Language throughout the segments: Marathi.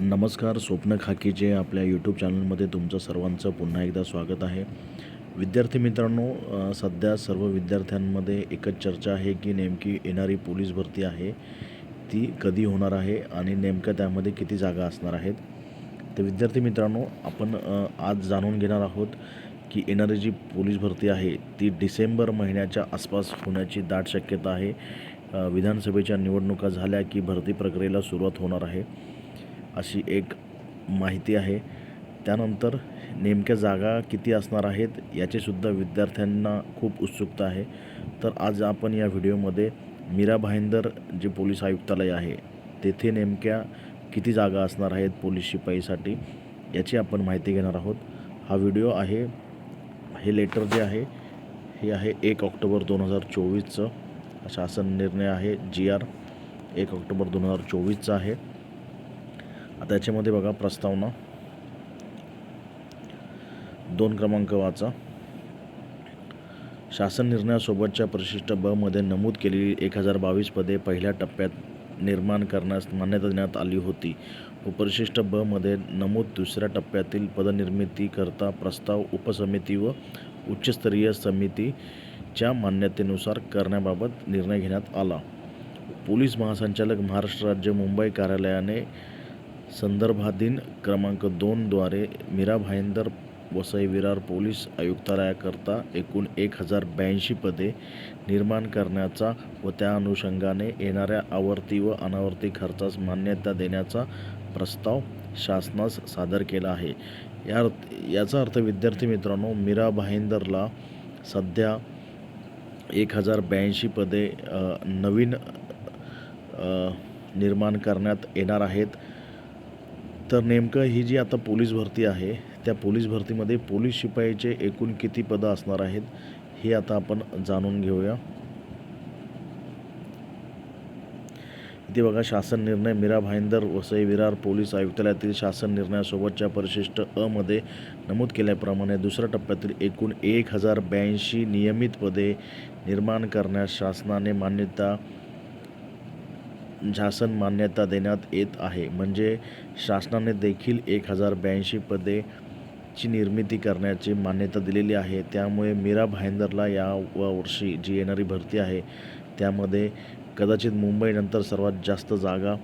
नमस्कार स्वप्न खाकीचे आपल्या यूट्यूब चॅनलमध्ये तुमचं सर्वांचं पुन्हा एकदा स्वागत आहे. विद्यार्थी मित्रांनो सध्या सर्व विद्यार्थ्यांमध्ये एकच चर्चा आहे की नेमकी येणारी पोलीस भरती आहे ती कधी होणार आहे आणि नेमकं त्यामध्ये किती जागा असणार आहेत. तर विद्यार्थी मित्रांनो आपण आज जाणून घेणार आहोत की येणारी जी पोलीस भरती आहे ती डिसेंबर महिन्याच्या आसपास होण्याची दाट शक्यता आहे. विधानसभेच्या निवडणुका झाल्या की भरती प्रक्रियेला सुरुवात होणार आहे. अशी एक माहिती आहे. त्यानंतर नेमक्या जागा किती असणार आहेत याचीसुद्धा विद्यार्थ्यांना खूप उत्सुकता आहे. तर आज आपण या व्हिडिओमध्ये मीरा भाईंदर जे पोलीस आयुक्तालय आहे तेथे नेमक्या किती जागा असणार आहेत पोलीस शिपाईसाठी याची आपण माहिती घेणार आहोत. हा व्हिडिओ आहे हे लेटर जे आहे हे आहे एक ऑक्टोबर दोन हजार चोवीसचं. शासन निर्णय आहे जी आर एक ऑक्टोबर दोन हजार चोवीसचा आहे. आता याच्यामध्ये बघा प्रस्तावना. दोन क्रमांक वाचा. शासन निर्णयासोबतच्या परिशिष्ट ब मध्ये नमूद केलेली एक हजार बावीस पदे पहिल्या टप्प्यात निर्माण करण्यास मान्यता देण्यात आली होती. व परिशिष्ट ब मध्ये नमूद दुसऱ्या टप्प्यातील पदनिर्मितीकरता प्रस्ताव उपसमिती व उच्चस्तरीय समितीच्या मान्यतेनुसार करण्याबाबत निर्णय घेण्यात आला. पोलीस महासंचालक महाराष्ट्र राज्य मुंबई कार्यालयाने संदर्भाधीन क्रमांक दोनद्वारे मीरा भाईंदर वसई विरार पोलीस आयुक्तालयाकरता एकूण एक हजार ब्याऐंशी पदे निर्माण करण्याचा व त्या अनुषंगाने येणाऱ्या आवर्ती व अनावर्ती खर्चास मान्यता देण्याचा प्रस्ताव शासनास सादर केला आहे. या अर्थ याचा अर्थ विद्यार्थी मित्रांनो मीरा भाईंदरला सध्या एक हजार ब्याऐंशी पदे नवीन निर्माण करण्यात येणार आहेत. तर नेमकं ही जी आता पोलीस भरती आहे त्या पोलीस भरतीमध्ये पोलीस शिपाईचे एकूण किती पदं असणार आहेत हे आता आपण जाणून घेऊया. इथे बघा शासन निर्णय मीरा भाईंदर वसई विरार पोलीस आयुक्तालयातील शासन निर्णयासोबतच्या परिशिष्ट अ मध्ये नमूद केल्याप्रमाणे दुसऱ्या टप्प्यातील एकूण एक हजार ब्याऐंशी नियमित पदे निर्माण करण्यास शासनाने मान्यता शासन मान्यता देण्यात येत आहे. म्हणजे शासनाने देखील एक हजार ब्याऐंशी पदे ची निर्मिती करण्याची मान्यता दिलेली आहे. त्यामुळे मीरा भाईंदरला या वर्षी जी येणारी भरती आहे त्यामध्ये कदाचित मुंबईनंतर सर्वात जास्त जागा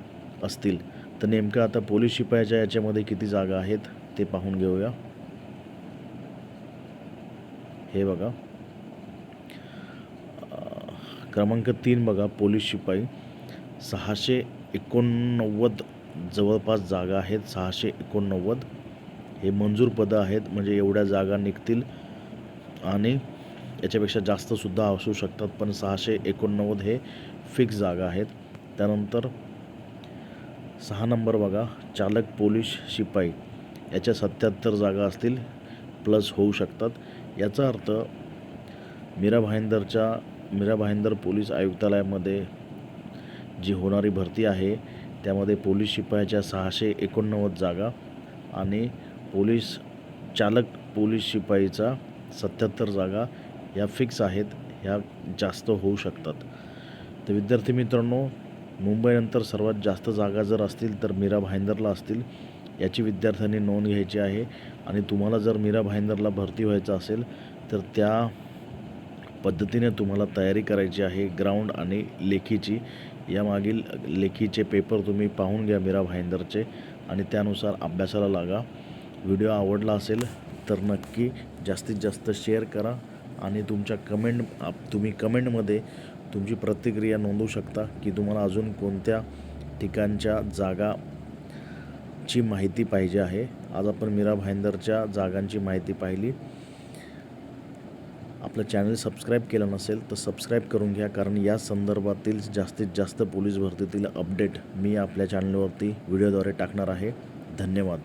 असतील. तर नेमकं आता पोलीस शिपायाच्या याच्यामध्ये किती जागा आहेत ते पाहून घेऊया. हे बघा. क्रमांक तीन बघा पोलीस शिपाई. सहाशे एकोणनव्वद जवळपास जागा आहेत. सहाशे एकोणनव्वद हे मंजूर पदं आहेत. म्हणजे एवढ्या जागा निघतील आणि याच्यापेक्षा जास्तसुद्धा असू शकतात. पण सहाशे एकोणनव्वद हे फिक्स जागा आहेत. त्यानंतर सहा नंबर बघा. चालक पोलीस शिपाई याच्या सत्याहत्तर जागा असतील. प्लस होऊ शकतात. याचा अर्थ मीरा भाईंदरच्या मीरा भाईंदर पोलीस आयुक्तालयामध्ये जी होणारी भरती आहे त्यामध्ये पोलीस शिपायाच्या सहाशे एकोणनव्वद जागा आणि पोलीस चालक पोलीस शिपाईचा सत्याहत्तर जागा ह्या फिक्स आहेत ह्या जास्त होऊ शकतात. तर विद्यार्थी मित्रांनो मुंबईनंतर सर्वात जास्त जागा जर असतील तर मीरा भाईंदरला असतील याची विद्यार्थ्यांनी नोंद घ्यायची आहे. आणि तुम्हाला जर मीरा भाईंदरला भरती व्हायचं असेल तर त्या पद्धतीने तुम्हाला तयारी करायची आहे ग्राउंड आणि लेखीची. यामागील लेखीचे पेपर तुम्ही पाहून घ्या मीरा भाईंदरचे आणि त्यानुसार अभ्यासाला लागा. व्हिडिओ आवडला असेल तर नक्की जास्तीत जास्त शेअर करा आणि तुमच्या कमेंट आप- तुम्ही कमेंटमध्ये तुमची प्रतिक्रिया नोंदवू शकता की तुम्हाला अजून कोणत्या ठिकाणच्या जागाची माहिती पाहिजे आहे. आज आपण मीरा भाईंदरच्या जागांची माहिती पाहिली. आपलं चॅनल सबस्क्राईब केलं नसेल तर सबस्क्राईब करून घ्या कारण या संदर्भातील जास्तीत जास्त पोलीस भरतीतील अपडेट मी आपल्या चॅनलवरती व्हिडिओद्वारे टाकणार आहे. धन्यवाद.